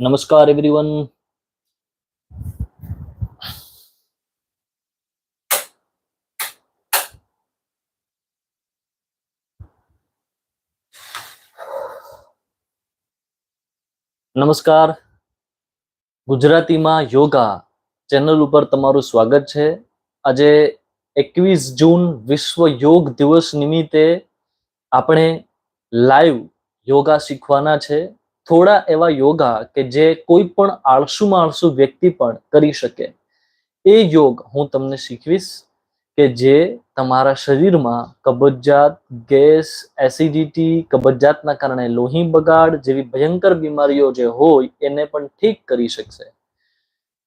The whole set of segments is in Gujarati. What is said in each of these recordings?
નમસ્કાર એવરીવન નમસ્કાર. ગુજરાતીમાં યોગા ચેનલ ઉપર તમારું સ્વાગત છે. આજે એકવીસ જૂન વિશ્વ યોગ દિવસ નિમિત્તે આપણે લાઈવ યોગા શીખવાના છે. થોડા એવા યોગા કે જે કોઈ પણ આળસુમાં આળસુ વ્યક્તિ પણ કરી શકે. એ યોગ હું તમને શીખવીશ કે જે તમારા શરીરમાં કબજિયાત, ગેસ, એસિડિટી, કબજિયાતના કારણે લોહી બગાડ જેવી ભયંકર બીમારીઓ જે હોય એને પણ ઠીક કરી શકશે.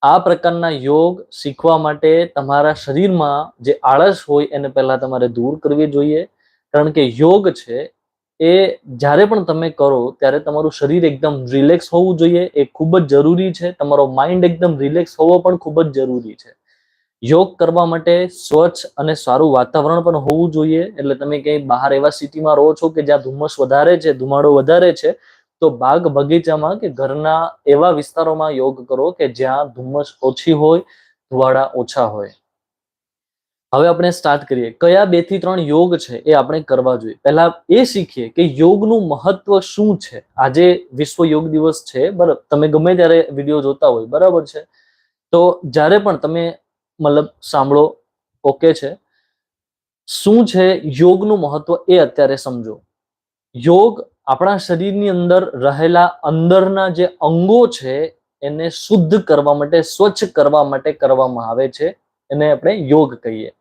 આ પ્રકારના યોગ શીખવા માટે તમારા શરીરમાં જે આળસ હોય એને પહેલા તમારે દૂર કરવી જોઈએ. કારણ કે યોગ છે એ જ્યારે પણ તમે કરો, ત્યારે તમારું શરીર એકદમ રિલેક્સ હોવું જોઈએ. એ ખૂબ જ જરૂરી છે. તમારો માઇન્ડ એકદમ રિલેક્સ હોવો પણ ખૂબ જ જરૂરી છે. યોગ કરવા માટે સ્વચ્છ અને સારું વાતાવરણ પણ હોવું જોઈએ. એટલે તમે ક્યાંય બહાર એવા સિટીમાં રહો છો કે જ્યાં ધુમ્મસ વધારે છે, ધુમાડો વધારે છે, તો બાગ બગીચામાં કે ઘરના એવા વિસ્તારોમાં યોગ કરો કે જ્યાં ધુમ્મસ ઓછી હોય, ધુવાડા ઓછા હોય. હવે આપણે સ્ટાર્ટ કરીએ. કયા બેથી ત્રણ યોગ છે એ આપણે કરવા જોઈએ? પહેલા એ શીખીએ કે યોગનું મહત્વ શું છે? આજે વિશ્વ યોગ દિવસ છે, બરાબર? તમે ગમે ત્યારે વીડિયો જોતા હોય, બરાબર છે? તો જ્યારે પણ તમે મતલબ સાંભળો ઓકે છે? શું છે યોગનું મહત્વ એ અત્યારે સમજો. યોગ આપણા શરીરની અંદર રહેલા અંદરના જે અંગો છે, એને શુદ્ધ કરવા માટે, સ્વચ્છ કરવા માટે કરવામાં આવે છે. એને આપણે યોગ કહીએ.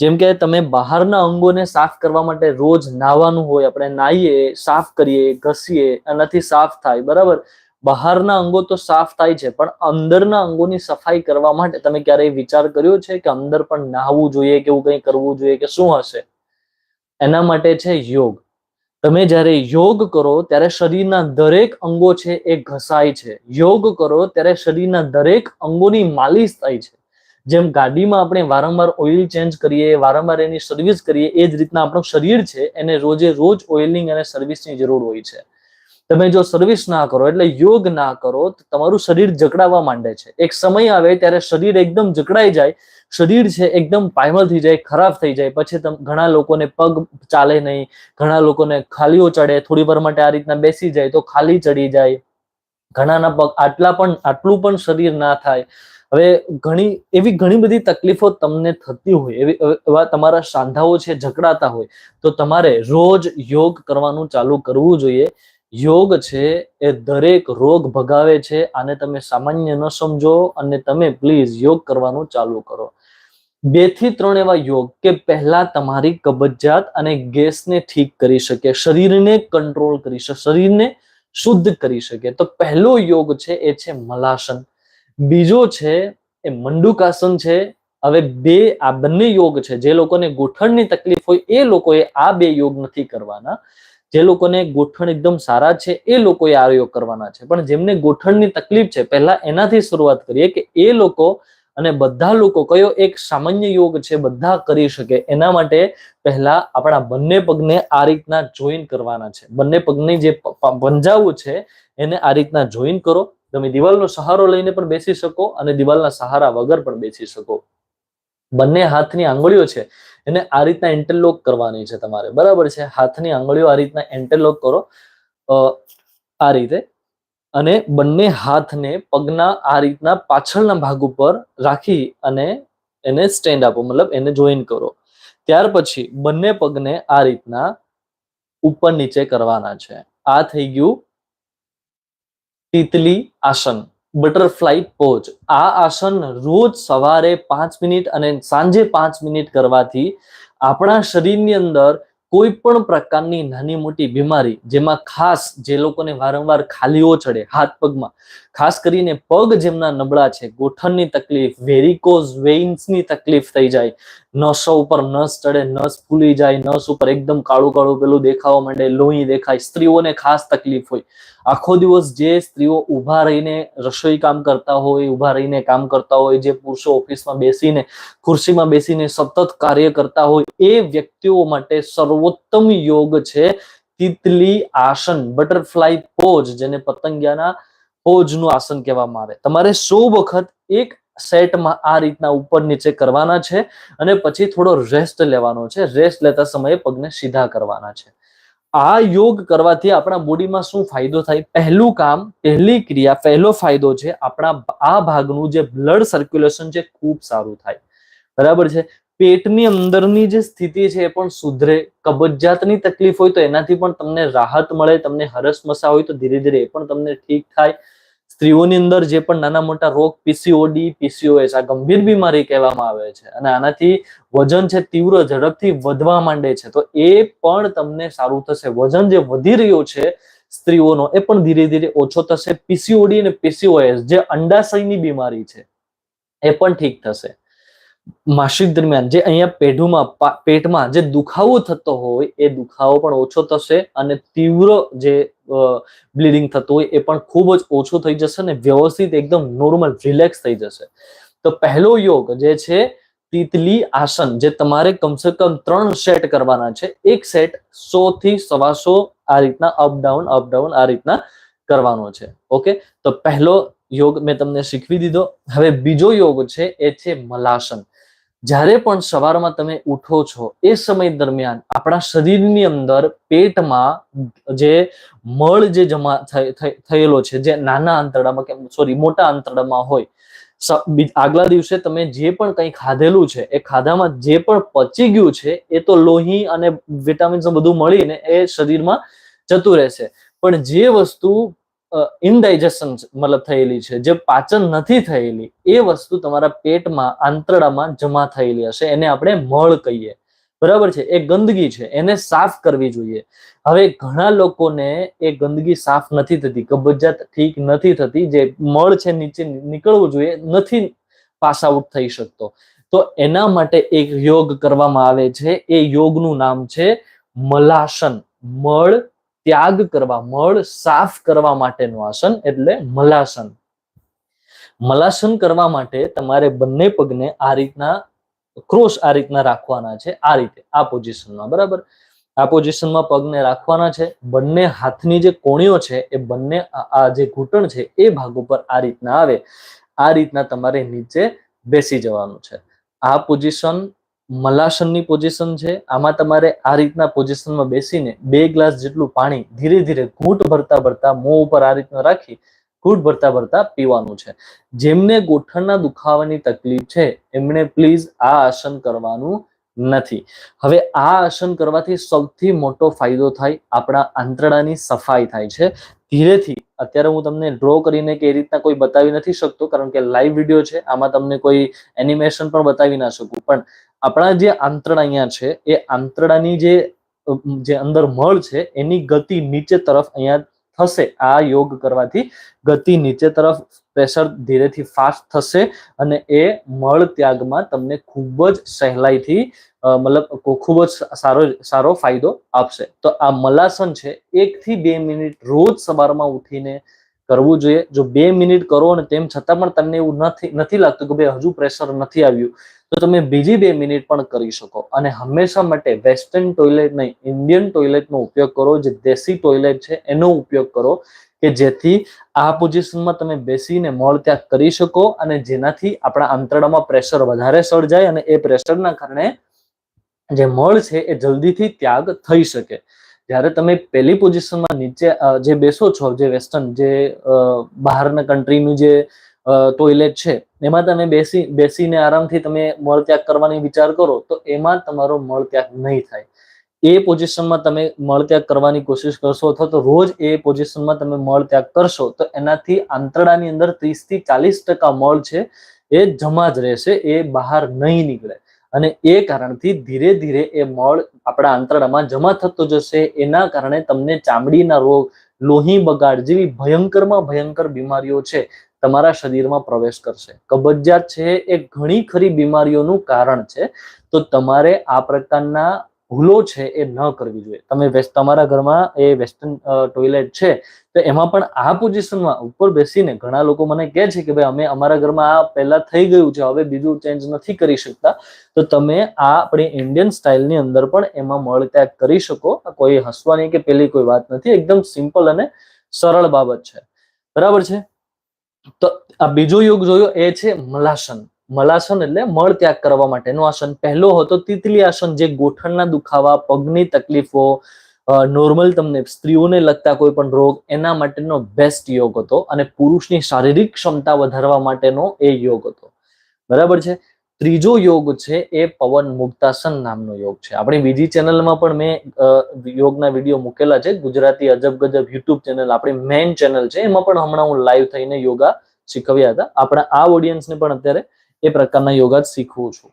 જેમ કે તમે બહારના અંગોને સાફ કરવા માટે રોજ નાહવાનું હોય, આપણે નાહીએ, સાફ કરીએ, ઘસીએ, એનાથી સાફ થાય, બરાબર? બહારના અંગો તો સાફ થાય છે, પણ અંદરના અંગોની સફાઈ કરવા માટે તમે ક્યારેય વિચાર કર્યો છે કે અંદર પણ નાહવું જોઈએ કે એવું કંઈ કરવું જોઈએ કે શું હશે? એના માટે છે યોગ. તમે જ્યારે યોગ કરો ત્યારે શરીરના દરેક અંગો છે એ ઘસાય છે. યોગ કરો ત્યારે શરીરના દરેક અંગોની માલિશ થાય છે. જેમ ગાડીમાં આપણે વારંવાર ઓઇલ ચેન્જ કરીએ, વારંવાર એની સર્વિસ કરીએ, એ જ રીતના આપણું શરીર છે, એને રોજે રોજ ઓઇલિંગ અને સર્વિસની જરૂર હોય છે. તમે જો સર્વિસ ના કરો, એટલે યોગ ના કરો, તો તમારું શરીર જકડાવા માંડે છે. એક સમય આવે ત્યારે શરીર એકદમ જકડાઈ જાય, શરીર છે એકદમ પાયમલ થઈ જાય, ખરાબ થઈ જાય. પછી ઘણા લોકોને પગ ચાલે નહીં, ઘણા લોકોને ખાલીઓ ચડે, થોડી વાર માટે આ રીતના બેસી જાય તો ખાલી ચડી જાય. ઘણાના પગ આટલા પણ, આટલું પણ શરીર ના થાય. હવે ઘણી, એવી ઘણી બધી તકલીફો તમને થતી હોય, એવી એવા તમારા સાંધાઓ છે, જકડાતા હોય, તો તમારે રોજ યોગ કરવાનું ચાલુ કરવું જોઈએ. યોગ છે, એ દરેક રોગ ભગાવે છે, આને તમે સામાન્ય ન સમજો અને તમે પ્લીઝ યોગ કરવાનું ચાલુ કરો. બેથી ત્રણ એવા યોગ કે પહેલા તમારી કબજિયાત અને ગેસને ઠીક કરી શકે, શરીરને કંટ્રોલ કરી શકે, શરીરને શુદ્ધ કરી શકે. તો પહેલો યોગ છે, એ છે મલાસન બીજો છે, એ મંડુકાસન છે. હવે બે, આ બંને યોગ છે. જે લોકોને ગોઠણની તકલીફ હોય, એ લોકોએ આ બે યોગ નથી કરવાના. જે લોકોને ગોઠણ એકદમ સારા છે, એ લોકોએ આ યોગ કરવાના છે. પણ જેમને ગોઠણની તકલીફ છે, પહેલા એનાથી શરૂઆત કરીએ કે એ લોકો અને બધા લોકો કયો એક સામાન્ય યોગ છે, બધા કરી શકે. એના માટે પહેલા આપણા બંને પગને આ રીતના જોઈન કરવાના છે. બંને પગની જે પંજાવું છે, એને આ રીતના જોઈન કરો. તમે દિવાલનો સહારો લઈને પણ બેસી શકો અને દિવાલના સહારા વગર પણ બેસી શકો. બંને હાથની આંગળીઓ છે, એને આ રીતના ઇન્ટરલોક કરવાની છે તમારે. બરાબર છે? હાથની આંગળીઓ આ રીતના ઇન્ટરલોક કરો આ રીતે. અને બંને હાથને પગના આ રીતના પાછળના ભાગ ઉપર રાખી અને એને સ્ટેન્ડ આપો, મતલબ એને જોઈન કરો. ત્યાર પછી બંને પગને આ રીતના ઉપર નીચે કરવાના છે. આ થઈ ગયું તિતલી આસન, બટરફ્લાય પોચ. આ આસન રોજ સવારે પાંચ મિનિટ અને સાંજે પાંચ મિનિટ કરવાથી આપણા શરીરની અંદર કોઈ પણ પ્રકારની નાની મોટી બીમારી, જેમાં ખાસ જે લોકોને વારંવાર ખાલીઓ ચડે, હાથ પગમાં, ખાસ કરીને પગ જેમના નબળા છે, ગોઠણની તકલીફ વેરિકોઝ વેઇન્સની તકલીફ થઈ જાય નસો ઉપર નસ ચડે, નસ ફૂલી જાય, નસ ઉપર એકદમ કાળું કાળું પેલું દેખાવા માંડે, લોહી દેખાય. સ્ત્રીઓને ખાસ તકલીફ હોય. આખો દિવસ જે સ્ત્રીઓ ઊભા રહીને રસોઈ કામ કરતા હોય, ઊભા રહીને કામ કરતા હોય, જે પુરુષો ઓફિસમાં બેસીને, ખુરશીમાં બેસીને સતત કાર્ય કરતા હોય, એ વ્યક્તિઓ માટે સર્વોત્તમ યોગ છે તિતલી આસન, બટરફ્લાય પોઝ જેને પતંગિયાના પોજનું આસન કહેવામાં આવે. તમારે સો વખત એક સેટમાં આ રીતના ઉપર નીચે કરવાના છે અને પછી થોડો રેસ્ટ લેવાનો છે. રેસ્ટ લેતા સમયે પગને સીધા કરવાના છે. આ યોગ કરવાથી આપણા બોડીમાં શું ફાયદો થાય? પહેલું કામ, પહેલી ક્રિયા, પહેલો ફાયદો છે આપણા આ ભાગનું જે બ્લડ સર્ક્યુલેશન છે ખૂબ સારું થાય. બરાબર છે? પેટની અંદરની જે સ્થિતિ છે એ પણ સુધરે. કબજિયાતની તકલીફ હોય તો એનાથી પણ તમને રાહત મળે, તમને હરસ મસા હોય તો ધીરે ધીરે એ પણ તમને ઠીક થાય. સ્ત્રીઓની અંદર જે પણ નાના મોટા રોગ પીસીઓડી પીસીઓએસ આ ગંભીર બીમારી કહેવામાં આવે છે. અને આનાથી વજન છે તીવ્ર, ઝડપથી વધવા માંડે છે. તો એ પણ તમને સારું થશે. વજન જે વધી રહ્યો છે સ્ત્રીઓનો, એ પણ ધીરે ધીરે ઓછો થશે. પીસીઓડી અને પીસીઓએસ જે અંડાશયની બીમારી છે, એ પણ ઠીક થશે. માસિક દરમિયાન જે અહીંયા પેઢુમાં પેટમાં જે દુખાવો થતો હોય, એ દુખાવો પણ ઓછો થશે અને તીવ્ર જે બ્લીડિંગ થતું હોય એ પણ ખૂબ જ ઓછું થઈ જશે અને વ્યવસ્થિત એકદમ નોર્મલ રિલેક્સ થઈ જશે. તો પહેલો યોગ જે છે, તિતલી આસન, જે તમારે કમસે કમ ત્રણ સેટ કરવાના છે. એક સેટ સો થી સવાસો આ રીતના અપ ડાઉન અપ ડાઉન આ રીતના કરવાનો છે. ઓકે તો પહેલો યોગ મેં તમને શીખવી દીધો. હવે બીજો યોગ છે, એ છે મલાસન. જ્યારે પણ સવારમાં તમે ઉઠો છો, એ સમય દરમિયાન આપણા શરીરની અંદર પેટમાં જે મળ જે જમા થયેલો છે, જે નાના આંતરડામાં કે સોરી મોટા આંતરડામાં હોય આગલા દિવસે તમે જે પણ કંઈ ખાધેલું છે, એ ખાધામાં જે પણ પચી ગયું છે, એ તો લોહી અને વિટામિન્સ બધું મળીને એ શરીરમાં જતું રહેશે. પણ જે વસ્તુ ઇનડાઇજેશન મતલબ થયેલી છે, જે પાચન નથી થયેલી, એ વસ્તુ તમારા પેટમાં, આંતરડામાં જમા થયેલી હશે, એને આપણે મળ કહીએ. બરાબર છે? એ ગંદકી છે, એને સાફ કરવી જોઈએ. હવે ઘણા લોકોને એ ગંદકી સાફ નથી થતી, કબજિયાત ઠીક નથી થતી, જે મળ છે નીચે નીકળવું જોઈએ, નથી પાસ આઉટ થઈ શકતો. તો એના માટે એક યોગ કરવામાં આવે છે, એ યોગનું નામ છે મલાસન મળ ત્યાગ કરવા, મળ સાફ કરવા માટેનું આસન એટલે મલાસન. મલાસન કરવા માટે તમારે બંને પગને આ રીતના, ક્રોસ આ રીતના રાખવાના છે, આ રીતે, આ પોઝિશનમાં, બરાબર? આ પોઝિશનમાં પગને રાખવાના છે, બંને હાથની જે કોણીઓ છે, એ બંને આ જે ઘૂંટણ છે, એ ભાગ ઉપર આ રીતના આવે, આ રીતના તમારે નીચે બેસી જવાનું છે. આ પોઝિશન મલાસનની પોઝિશન છે. આમાં તમારે આ રીતના પોઝિશનમાં બેસીને બે ગ્લાસ જેટલું પાણી ધીરે ધીરે ઘૂંટ ભરતા ભરતા મોં ઉપર આ રીતના રાખી ઘૂંટ ભરતા ભરતા પીવાનું છે. જેમને ગોઠણના દુખાવાની તકલીફ છે એમણે પ્લીઝ આ આસન કરવાનું નથી. હવે આ આસન કરવાથી સૌથી મોટો ફાયદો થાય આપણા આંતરડાની સફાઈ થાય છે. ધીરેથી અત્યારે હું તમને ડ્રો કરીને કે એ રીતના કોઈ બતાવી નથી શકતો, કારણ કે લાઈવ વીડિયો છે. આમાં તમને કોઈ એનિમેશન પણ બતાવી ના શકું. પણ આપણા જે આંતરડા અહીંયા છે, એ આંતરડાની જે જે અંદર મળ છે, એની ગતિ નીચે તરફ અહીંયા થશે. આ યોગ કરવાથી ગતિ નીચે તરફ પ્રેશર ધીરેથી ફાસ્ટ થશે અને એ મળ ત્યાગમાં તમને ખૂબ જ સહેલાઈથી મતલબ ખૂબ જ સારો સારો ફાયદો આપશે. તો આ મલાસન છે એક થી બે મિનિટ રોજ સવારમાં ઉઠીને કરવું જોઈએ. જો બે મિનિટ કરો અને તેમ છતાં પણ તમને એવું નથી નથી લાગતું કે ભાઈ હજુ પ્રેશર નથી આવ્યું, તો તમે બીજી બે મિનિટ પણ કરી શકો. અને હંમેશા માટે વેસ્ટર્ન ટોયલેટ નહીં ઇન્ડિયન ટોયલેટનો ઉપયોગ કરો, જે દેશી ટોયલેટ છે, એનો ઉપયોગ કરો કે જેથી આ પોઝિશનમાં તમે બેસીને મળ ત્યાગ કરી શકો અને જેનાથી આપણા આંતરડામાં પ્રેશર વધારે સર્જાય અને એ પ્રેશરના કારણે જે મળ છે એ જલ્દીથી ત્યાગ થઈ શકે. જ્યારે તમે પહેલી પોઝિશનમાં નીચે જે બેસો છો, જે વેસ્ટર્ન, જે બહારના કન્ટ્રીનું જે ટોયલેટ છે, એમાં તમે બેસી, બેસીને આરામથી તમે મળ ત્યાગ કરવાની વિચાર કરો, તો એમાં તમારો મળ ત્યાગ નહીં થાય. એ પોઝિશનમાં તમે મળ ત્યાગ કરવાની કોશિશ કરશો અથવા તો રોજ એ પોઝિશનમાં તમે મળ ત્યાગ કરશો, તો એનાથી આંતરડાની અંદર ત્રીસથી ચાલીસ ટકા મળ છે, એ જમા જ રહેશે, એ બહાર નહીં નીકળે. અને એ કારણથી ધીરે ધીરે એ મળ આપણા આંતરડામાં જમા થતો જશે. એના કારણે તમને ચામડીના રોગ, લોહી બગાડ જેવી ભયંકરમાં ભયંકર બીમારીઓ છે, તમારા શરીરમાં પ્રવેશ કરશે. કબજિયાત છે એ ઘણી ખરી બીમારીઓનું કારણ છે. તો તમારે આ પ્રકારના ભૂલો છે એ ન કરવી જોઈએ. તમે વેસ્ટ તમારા ઘરમાં એ વેસ્ટર્ન ટોયલેટ છે, તો એમાં પણ આ પોઝિશનમાં ઉપર બેસીને ઘણા લોકો મને કહે છે કે ભાઈ, અમે અમારા ઘરમાં આ પહેલા થઈ ગયું છે, હવે બીજું ચેન્જ નથી કરી શકતા. તો તમે આ આપણી ઇન્ડિયન સ્ટાઇલની અંદર પણ એમાં મળ ત્યાગ કરી શકો. કોઈ હસવાની કે પેલી કોઈ વાત નથી. એકદમ સિમ્પલ અને સરળ બાબત છે. બરાબર છે? તો આ બીજો યોગ જોયો એ છે મલાસન મલાસન એટલે મળ ત્યાગ કરવા માટેનું આસન. પહેલો હતો તિતલી આસન, જે ગોઠણના દુખાવા, પગની તકલીફો નોર્મલ તમને સ્ત્રીઓને લગતા કોઈ પણ રોગ, એના માટેનો બેસ્ટ યોગ હતો અને પુરુષની શારીરિક ક્ષમતા વધારવા માટેનો એ યોગ હતો. બરાબર છે? ત્રીજો યોગ છે એ પવન મુક્તાસન નામનો યોગ છે. આપણી બીજી ચેનલમાં પણ મેં યોગના વીડિયો મૂકેલા છે. ગુજરાતી અજબ ગજબ યુટ્યુબ ચેનલ, આપણી મેઇન ચેનલ છે. એમાં પણ હમણાં હું લાઈવ થઈને યોગા શીખવ્યા હતા. આપણા આ ઓડિયન્સને પણ અત્યારે એ પ્રકારના યોગા જ શીખવું છું.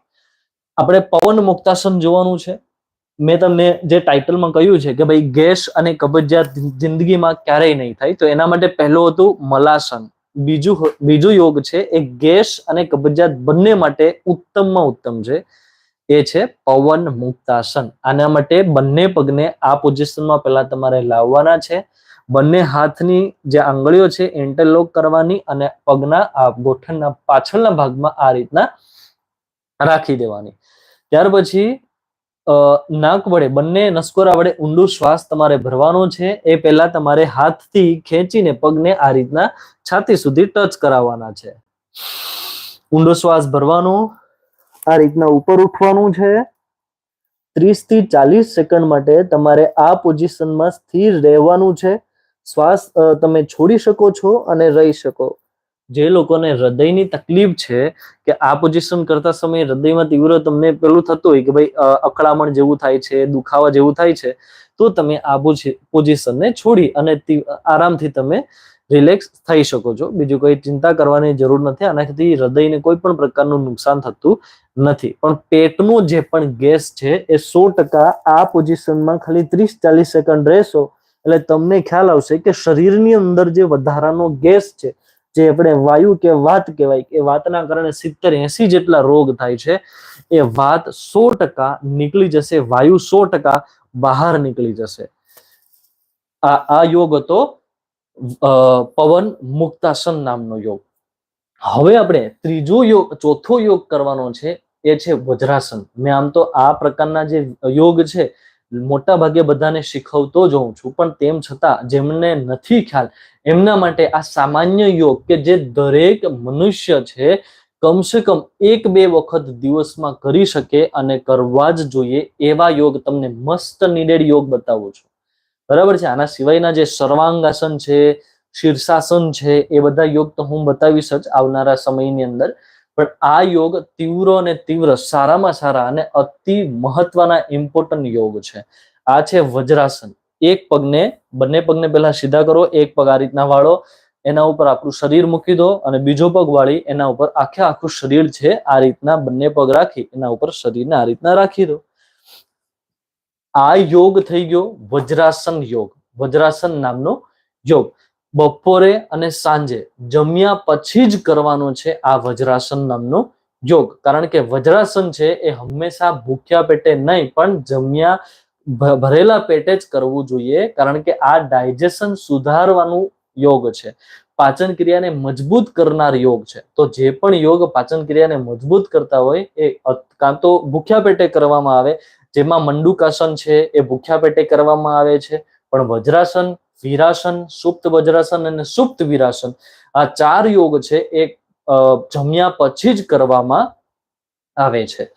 આપણે પવન મુક્તાસન જોવાનું છે. મેં તમને જે ટાઇટલમાં કહ્યું છે કે ભાઈ ગેસ અને કબજિયાત જિંદગીમાં ક્યારેય નહીં થાય, તો એના માટે પહેલું હતું મલાસન. બીજું બીજું યોગ છે એ ગેસ અને કબજિયાત બંને માટે ઉત્તમમાં ઉત્તમ છે. એ છે પવન મુક્તાસન. આના માટે બંને પગને આ પોઝિશનમાં પહેલા તમારે લાવવાના છે. બંને હાથની જે આંગળીઓ છે ઇન્ટરલોક કરવાની અને પગના આ ગોઠણના પાછળના ભાગમાં આ રીતના રાખી દેવાની. ત્યાર પછી નાક વડે, બંને નસકોરા વડે ઊંડું શ્વાસ તમારે ભરવાનો છે. એ પહેલા તમારે હાથથી ખેંચીને પગને આ રીતના છાતી સુધી ટચ કરાવવાના છે. ઊંડો શ્વાસ ભરવાનો, આ રીતના ઉપર ઉઠવાનું છે. ત્રીસથી ચાલીસ સેકન્ડ માટે તમારે આ પોઝિશનમાં સ્થિર રહેવાનું છે. શ્વાસ તમે છોડી શકો છો અને રહી શકો. જે લોકોને હૃદયની તકલીફ છે કે આ પોઝિશન કરતા સમયે હૃદયમાં તીવ્ર તમને પેલું થતું હોય કે ભાઈ અકળામણ જેવું થાય છે, દુખાવા જેવું થાય છે, તો તમે આ પોઝિશનને છોડી અને આરામથી તમે રિલેક્સ થઈ શકો છો. બીજું કોઈ ચિંતા કરવાની જરૂર નથી. આનાથી હૃદયને કોઈ પણ પ્રકારનું નુકસાન થતું નથી. પણ પેટનો જે પણ ગેસ છે એ સો ટકા આ પોઝિશનમાં ખાલી ત્રીસ ચાલીસ સેકન્ડ રહેશો એટલે તમને ખ્યાલ આવશે કે શરીરની અંદર જે વધારાનો ગેસ છે, જે આપણે વાયુ કે વાત કહેવાય એ વાતના કારણે સિત્તેર એસી જેટલા રોગ થાય છે, એ વાત સો ટકા નીકળી જશે, વાયુ સો ટકા બહાર નીકળી જશે. આ આ યોગ હતો પવન મુક્તાસન નામનો યોગ. હવે આપણે ત્રીજો યોગ, ચોથો યોગ કરવાનો છે, એ છે વજ્રાસન. મેં આમ તો આ પ્રકારના જે યોગ છે મોટા ભાગે બધાને શીખવતો જ હોઉં છું. પણ તેમ છતાં જેમને નથી ખ્યાલ, એમના માટે આ સામાન્ય યોગ કે જે દરેક મનુષ્ય છે, કમસે કમ એક બે વખત દિવસમાં કરી શકે અને કરવા જ જોઈએ એવા યોગ તમને મસ્ત નીડેડ યોગ બતાવું છું. બરાબર છે? આના સિવાયના જે સર્વાંગાસન છે, શીર્ષાસન છે, એ બધા યોગ તો હું બતાવીશ જ આવનારા સમયની અંદર. પણ આ યોગ તીવ્ર અને તીવ્ર, સારામાં સારા અને અતિ મહત્વના ઇમ્પોર્ટન્ટ યોગ છે. આ છે વજ્રાસન. એક પગને, બંને પગને પહેલા સીધા કરો, એક પગ આ રીતના વાળો, એના ઉપર આપણું શરીર મૂકી દો અને બીજો પગ વાળી એના ઉપર આખે આખું શરીર છે આ રીતના બંને પગ રાખી, એના ઉપર શરીરને આ રીતના રાખી દો. આ યોગ થઈ ગયો વજ્રાસન યોગ. વજ્રાસન નામનો યોગ. બપોરે અને સાંજે જમ્યા પછી જ કરવાનો છે આ વજ્રાસન નામનો યોગ. કારણ કે વજ્રાસન છે એ હંમેશા ભૂખ્યા પેટે નહીં, પણ જમ્યા ભરેલા પેટે જ કરવું જોઈએ. કારણ કે આ ડાયજેશન સુધારવાનું યોગ છે. પાચન ક્રિયાને મજબૂત કરનાર યોગ છે. તો જે પણ યોગ પાચન ક્રિયાને મજબૂત કરતા હોય એ કાં તો ભૂખ્યા પેટે કરવામાં આવે, જેમાં મંડુકાસન છે એ ભૂખ્યા પેટે કરવામાં આવે છે. પણ વજ્રાસન વીરાસન, સુપ્ત વજ્રાસન અને સુપ્ત વિરાસન. આ ચાર યોગ છે, એ જમ્યા પછી જ કરવામાં આવે છે.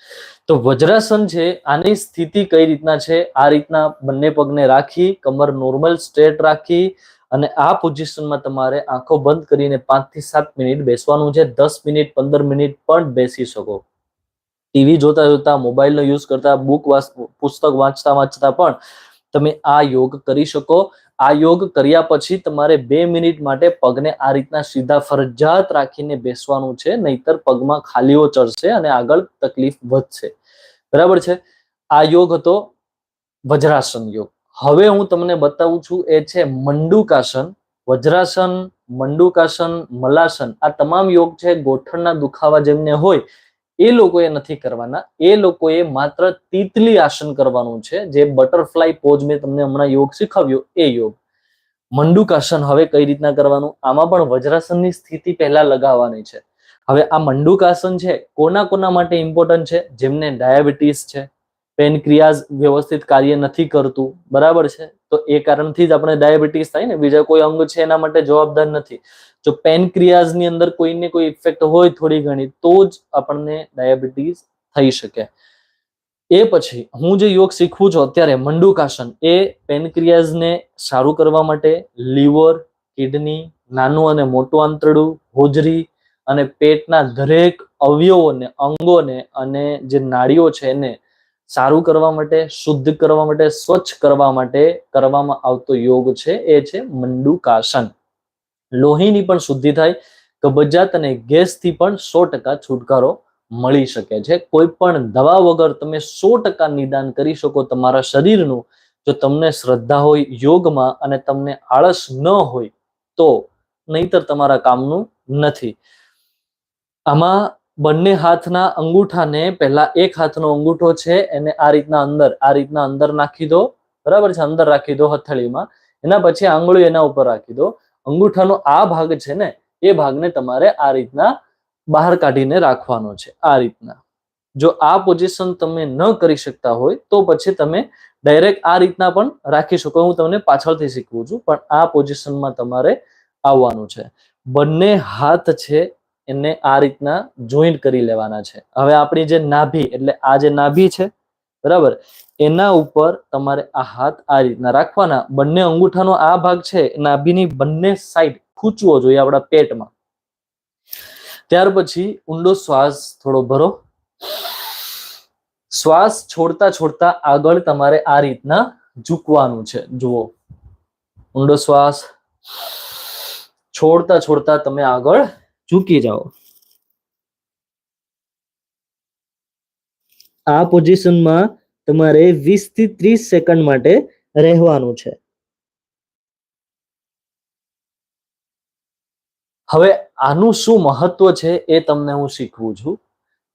તો વજ્રાસન છે, આની સ્થિતિ કઈ રીતના છે? આ રીતના બંને પગને રાખી, કમર નોર્મલ સ્ટ્રેટ રાખી અને આ પોઝિશનમાં તમારે આંખો બંધ કરીને પાંચથી સાત મિનિટ બેસવાનું છે. દસ મિનિટ, પંદર મિનિટ પણ બેસી શકો. ટીવી જોતા જોતા, મોબાઈલનો યુઝ કરતા, બુક પુસ્તક વાંચતા વાંચતા પણ તમે આ યોગ કરી શકો. આ યોગ કર્યા પછી તમારે બે મિનિટ માટે પગને આ રીતના સીધા ફરજિયાત રાખીને બેસવાનું છે, નહીતર પગમાં ખાલીઓ ચડશે અને આગળ તકલીફ વધશે. બરાબર છે? આ યોગ હતો વજ્રાસન યોગ. હવે હું તમને બતાવું છું, એ છે મંડુકાસન. વજ્રાસન, મંડુકાસન, મલાસન આ તમામ યોગ છે, ગોઠણના દુખાવા જેમને હોય એ લોકોએ નથી કરવાના. એ લોકોએ માત્ર તીતલી આસન કરવાનું છે. જે બટરફ્લાય પોઝ મેં તમને હમણાં યોગ શીખવ્યો, એ યોગ. મંડુકાસન હવે કઈ રીતના કરવાનું? આમાં પણ વજ્રાસનની સ્થિતિ પહેલા લગાવવાની છે. હવે આ મંડુકાસન છે, કોના કોના માટે ઇમ્પોર્ટન્ટ છે? જેમને ડાયાબિટીસ છે પેનક્રિયાઝ વ્યવસ્થિત કાર્ય નથી કરતું, બરાબર છે? તો એ કારણથી જ આપણે ડાયાબિટીસ થાય ને, બીજા કોઈ અંગ છે એના માટે જવાબદાર નથી. જો પેનક્રિયાઝની અંદર કોઈને કોઈ ઇફેક્ટ હોય થોડી ઘણી, તો જ આપણને ડાયાબિટીસ થઈ શકે. એ પછી હું જે યોગ શીખવું છું અત્યારે, મંડુકાસન, એ પેનક્રિયાઝને સારું કરવા માટે લીવર, કિડની, નાનું અને મોટું આંતરડું, હોજરી અને પેટના દરેક અવયવોને, અંગોને અને જે નાડીઓ છે એને સારું કરવા માટે, શુદ્ધ કરવા માટે, સ્વચ્છ કરવા માટે કરવામાં આવતો યોગ છે, એ છે મંડુકાસન. લોહીની પણ શુદ્ધિ થાય, કબજિયાત અને ગેસથી પણ સો ટકા છુટકારો મળી શકે છે. કોઈ પણ દવા વગર તમે સો ટકા નિદાન કરી શકો તમારા શરીરનું. જો તમને શ્રદ્ધા હોય યોગમાં અને તમને આળસ ન હોય તો નહીતર તમારા કામનું નથી. આમાં બંને હાથના અંગૂઠાને પહેલા એક હાથનો અંગૂઠો છે, એને આ રીતના અંદર, આ રીતના અંદર નાખી દો, બરાબર છે? અંદર રાખી દો હથેળીમાં. એના પછી આંગળી એના ઉપર રાખી દો. અંગૂઠાનો આ ભાગ છે ને, એ ભાગને તમારે આ રીતના બહાર કાઢીને રાખવાનો છે, આ રીતના. જો આ પોઝિશન તમે ન કરી શકતા હોય, તો પછી તમે ડાયરેક્ટ આ રીતના પણ રાખી શકો. હું તમને પાછળથી શીખવું છું, પણ આ પોઝિશનમાં તમારે આવવાનું છે. બંને હાથ છે એને આ રીતના જોઈન્ટ કરી લેવાના છે. હવે આપણી જે નાભી, એટલે આ જે નાભી છે, બરાબર? એના ઉપર તમારે આ હાથ આ રીતના રાખવાના. બંને અંગૂઠાનો આ ભાગ છે નાભીની બંને સાઈડ ખૂંચવો જોઈએ આપણા પેટમાં. ત્યાર પછી ઊંડો શ્વાસ થોડો ભરો. શ્વાસ છોડતા છોડતા આગળ તમારે આ રીતના ઝૂકવાનું છે. જુઓ. ઊંડો શ્વાસ. છોડતા છોડતા તમે આગળ ઝૂકી જાઓ. આ પોઝિશનમાં તમારે વીસથી ત્રીસ સેકન્ડ માટે રહેવાનું છે. હવે આનું શું મહત્વ છે એ તમને હું શીખવું છું.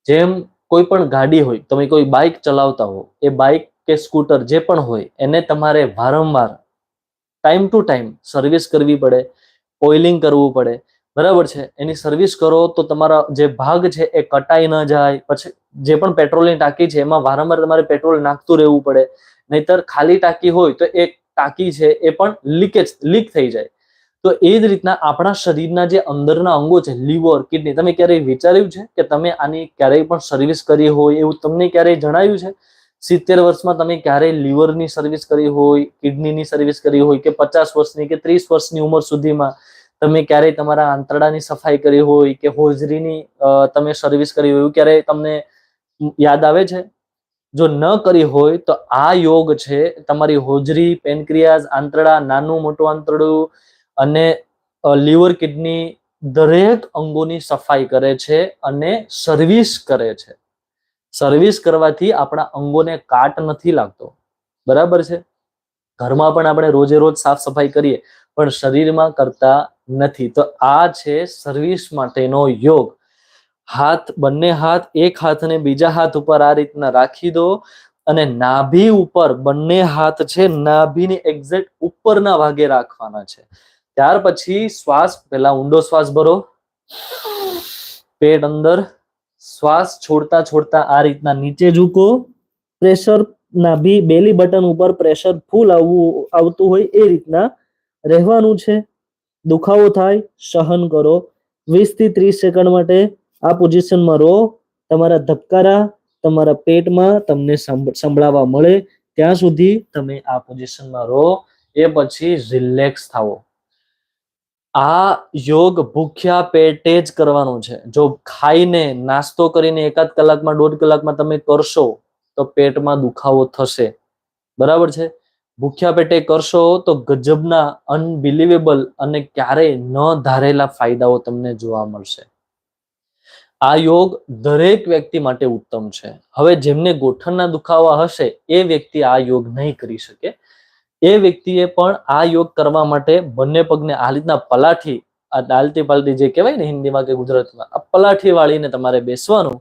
જેમ કોઈ પણ ગાડી હોય, તમે કોઈ બાઇક ચલાવતા હો, એ બાઇક કે સ્કૂટર જે પણ હોય, એને તમારે વારંવાર ટાઈમ ટુ ટાઈમ સર્વિસ કરવી પડે ઓઇલિંગ કરવું પડે બરાબર છે? એની સર્વિસ કરો તો તમારા જે ભાગ છે એ કટાઈ ન જાય. પછી જે પણ પેટ્રોલની ટાંકી છે એમાં વારંવાર તમારે પેટ્રોલ નાખતું રહેવું પડે. નહીતર ખાલી ટાંકી હોય તો એ ટાંકી છે એ પણ લીકેજ લીક થઈ જાય. તો એ જ રીતના આપણા શરીરના જે અંદરના અંગો છે લીવર કિડની તમે ક્યારેય વિચાર્યું છે કે તમે આની ક્યારેય પણ સર્વિસ કરી હોય એવું તમને ક્યારેય જણાયું છે? સિત્તેર વર્ષમાં તમે ક્યારેય લીવરની સર્વિસ કરી હોય કિડનીની સર્વિસ કરી હોય કે પચાસ વર્ષની કે ત્રીસ વર્ષની ઉંમર સુધીમાં તમે ક્યારેય તમારા આંતરડાની સફાઈ કરી હોય કે હોજરીની તમે સર્વિસ કરી હોય ક્યારેય તમને યાદ આવે છે? જો ન કરી હોય તો આ યોગ છે તમારી હોજરી, પેનક્રિયાઝ, આંતરડા, નાનું મોટું આંતરડું અને લીવર કિડની દરેક અંગોની સફાઈ કરે છે અને સર્વિસ કરે છે. સર્વિસ કરવાથી આપણા અંગોને કાટ નથી લાગતો. બરાબર છે? ઘરમાં પણ આપણે રોજે રોજ સાફ સફાઈ કરીએ પણ શરીરમાં કરતા નથી. તો આ છે સર્વિસ માટેનો યોગ. હાથ, બંને હાથ, એક હાથને બીજા હાથ ઉપર આ રીતના રાખી દો અને નાભી ઉપર, બંને હાથ છે, નાભીની એક્ઝેક્ટ ઉપરના ભાગે રાખવાના છે. ત્યાર પછી શ્વાસ પેલા ઊંડો શ્વાસ ભરો. પેટ અંદર, શ્વાસ છોડતા છોડતા આ રીતના નીચે ઝૂકો. પ્રેશર નાભી બેલી બટન ઉપર પ્રેશર ફૂલ આવવું, આવતું હોય એ રીતના રહેવાનું છે. દુખાવો થાય, સહન કરો. વીસથી ત્રીસ સેકન્ડ માટે આ પોઝિશનમાં રહો. તમારા ધબકારા, તમારા પેટમાં તમને સંભળાવા મળે. ત્યાં સુધી તમે આ પોઝિશનમાં રહો. એ પછી રિલેક્સ થાવો આ યોગ ભૂખ્યા પેટે જ કરવાનું છે. જો ખાઈને નાસ્તો કરીને એકાદ કલાકમાં, દોઢ કલાકમાં તમે કરશો, તો પેટમાં દુખાવો થશે. બરાબર છે? ભૂખ્યા પેટે કરશો તો ગજબના અનબિલિવેબલ અને ક્યારેય ન ધારેલા ફાયદાઓ તમને જોવા મળશે. આ યોગ દરેક વ્યક્તિ માટે ઉત્તમ છે. હવે જેમને ગોઠણના દુખાવા હશે, એ વ્યક્તિ આ યોગ નહીં કરી શકે. એ વ્યક્તિએ પણ આ યોગ કરવા માટે બંને પગને આ રીતના પલાઠી, આ દાલતી પાલતી જે કહેવાય ને હિન્દીમાં કે ગુજરાતમાં, આ પલાઠી વાળીને તમારે બેસવાનું,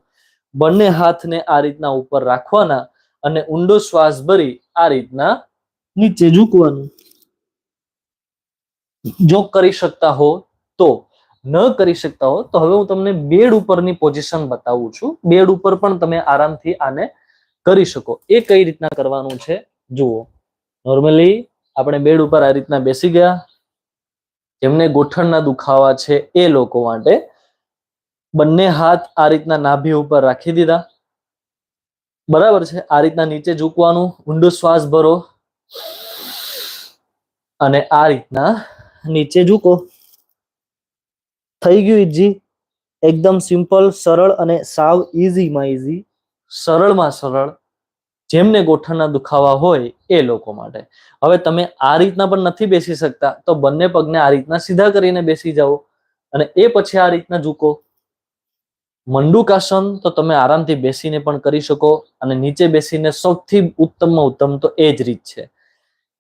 બંને હાથને આ રીતના ઉપર રાખવાના અને ઊંડો શ્વાસ ભરી આ રીતના નીચે ઝૂકવાનું. જો કરી શકતા હો તો, ન કરી શકતા હો તો હવે હું તમને બેડ ઉપરની પોઝિશન બતાવું છું. બેડ ઉપર પણ તમે આરામથી આને કરી શકો. એ કઈ રીતના કરવાનું છે? જુઓ. નોર્મલી આપણે બેડ ઉપર આ રીતના બેસી ગયા. જેમને ગોઠણના દુખાવા છે એ લોકો માટે બંને હાથ આ રીતના નાભી ઉપર રાખી દીધા. બરાબર છે? આ રીતના નીચે ઝૂકવાનું. ઊંડો શ્વાસ ભરો. અને આ રીતના નીચે ઝૂકો. થઈ ગયું ઈજી. એકદમ સિમ્પલ, સરળ અને સાવ ઇઝીમાં ઇઝી સરળમાં સરળ. જેમને ગોઠણના દુખાવા હોય એ લોકો માટે. હવે તમે આ રીતના પણ નથી બેસી શકતા, તો બંને પગને આ રીતના સીધા કરીને બેસી જાઓ. અને એ પછી આ રીતના ઝૂકો. મંડુકાસન તો તમે આરામથી બેસીને પણ કરી શકો, અને નીચે બેસીને સૌથી ઉત્તમમાં ઉત્તમ તો એ જ રીત છે.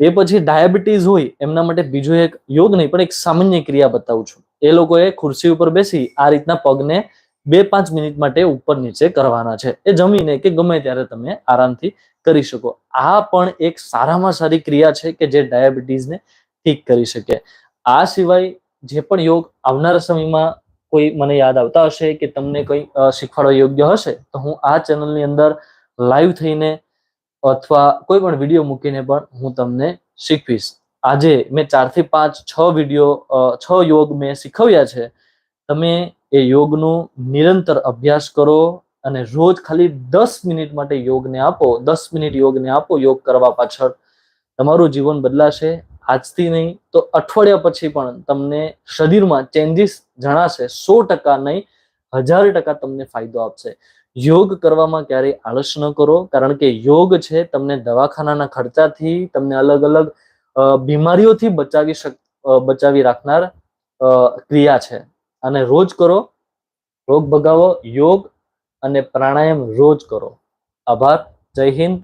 એ પછી ડાયાબિટીસ હોય, એમના માટે બીજો એક યોગ નહીં, પણ એક સામાન્ય ક્રિયા બતાવું છું. એ લોકોએ ખુરશી ઉપર બેસી આ રીતના પગને બે પાંચ મિનિટ માટે ઉપર નીચે કરવાના છે. એ જમીને કે ગમે ત્યારે તમે આરામથી કરી શકો. આ પણ એક સારામાં સારી ક્રિયા છે કે જે ડાયાબિટીસને ઠીક કરી શકે. આ સિવાય જે પણ યોગ આવનારા સમયમાં કોઈ મને યાદ આવતા હશે કે તમને કંઈ શીખવાડવા યોગ્ય હશે, તો હું આ ચેનલની અંદર લાઈવ થઈને અથવા કોઈ પણ વીડિયો મૂકીને પણ હું તમને શીખવીશ. આજે મેં ચારથી પાંચ, છ વીડિયો છ યોગ મેં શીખવ્યા છે. તમે એ યોગનું નિરંતર અભ્યાસ કરો અને રોજ ખાલી દસ મિનિટ માટે યોગને આપો, દસ મિનિટ યોગને આપો, યોગ કરવા પાછળ. તમારું જીવન બદલાશે. આજથી નહીં, તો અઠવાડિયા પછી પણ તમને શરીરમાં ચેન્જીસ જણાશે. સો ટકા નહીં, હજાર ટકા તમને ફાયદો આપશે. યોગ કરવામાં ક્યારેય આળસ ન કરો, કારણ કે યોગ છે તમને દવાખાનાના ખર્ચાથી તમને અલગ અલગ બીમારીઓથી બચાવી શક બચાવી રાખનાર ક્રિયા છે. અને રોજ કરો, રોગ ભગાવો, યોગ અને પ્રાણાયામ રોજ કરો. આભાર. જય હિન્દ.